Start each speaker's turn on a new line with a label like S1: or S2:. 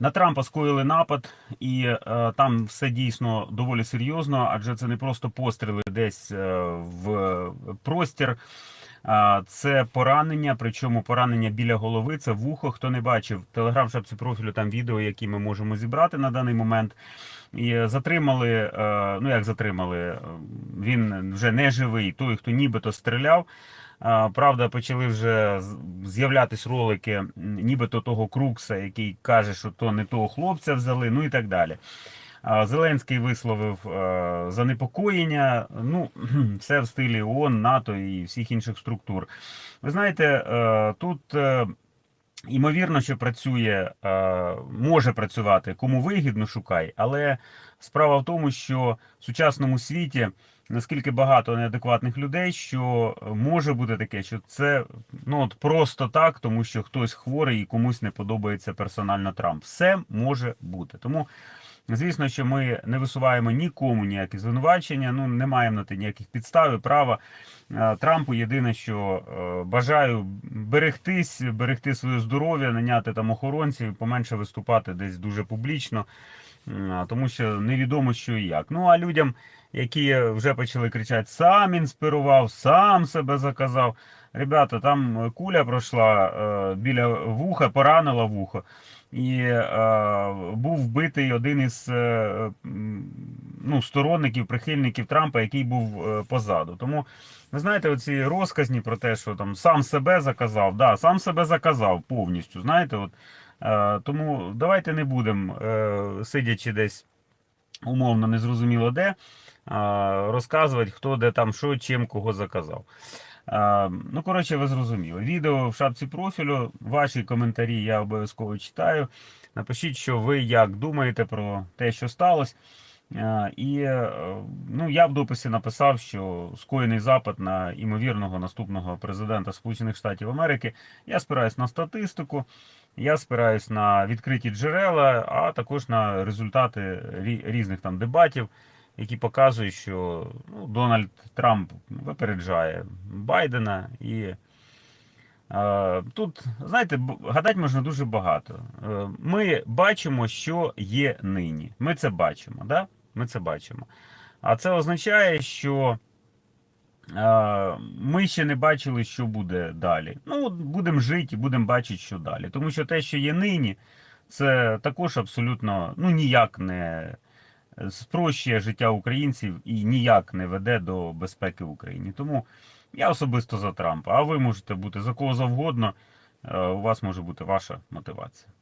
S1: На Трампа скоїли напад, і е, там все дійсно доволі серйозно, адже це не просто постріли десь е, в простір. А, Це поранення, причому поранення біля голови, це вухо. Хто не бачив, телеграм шапці профілю там відео, які ми можемо зібрати на даний момент. І затримали, е, ну як затримали, е, він вже не живий, той, хто нібито стріляв. Правда, почали вже з'являтись ролики, нібито того Крукса, який каже, що то не того хлопця взяли, ну і так далі. Зеленський висловив е, занепокоєння. Ну, все в стилі ООН, НАТО і всіх інших структур. Ви знаєте, е, тут. Ймовірно, що працює, е, може працювати, кому вигідно шукай, але справа в тому, що в сучасному світі наскільки багато неадекватних людей, що може бути таке, що це ну от просто так, тому що хтось хворий і комусь не подобається персонально Трамп. Все може бути. Тому, звісно, що ми не висуваємо нікому ніякі звинувачення, ну не маємо на те ніяких підстав і права. Е, Трампу єдине, що е, бажаю берегтись, берегти своє здоров'я, наняти там охоронців, поменше виступати десь дуже публічно, тому що невідомо, що і як. Ну а людям, які вже почали кричати, сам інспірував, сам себе заказав. Ребята, там куля пройшла е, біля вуха, поранила вухо. І е, був вбитий один із е, ну, сторонників, прихильників Трампа, який був е, позаду. Тому ви знаєте, оці розказні про те, що там сам себе заказав, да, сам себе заказав повністю. Знаєте, от, е, тому давайте не будемо, е, сидячи десь умовно незрозуміло де, розказувати, хто де там що, чим, кого заказав. Ну, коротше, ви зрозуміли. Відео в шапці профілю, ваші коментарі я обов'язково читаю. Напишіть, що ви як думаєте про те, що сталося. Е, І е, ну, я в дописі написав, що скоєний запит на імовірного наступного президента Сполучених Штатів Америки. Я спираюсь на статистику, я спираюсь на відкриті джерела, а також на результати різних там дебатів, які показують, що ну, Дональд Трамп випереджає Байдена і. Е, Тут, знаєте, гадати можна дуже багато. Ми бачимо, що є нині. Ми це бачимо, да? Ми це бачимо. А це означає, що е, ми ще не бачили, що буде далі. Ну, будемо жити і будемо бачити, що далі. Тому що те, що є нині, це також абсолютно ну, ніяк не спрощує життя українців і ніяк не веде до безпеки в Україні. Тому я особисто за Трампа, а ви можете бути за кого завгодно. Е, У вас може бути ваша мотивація.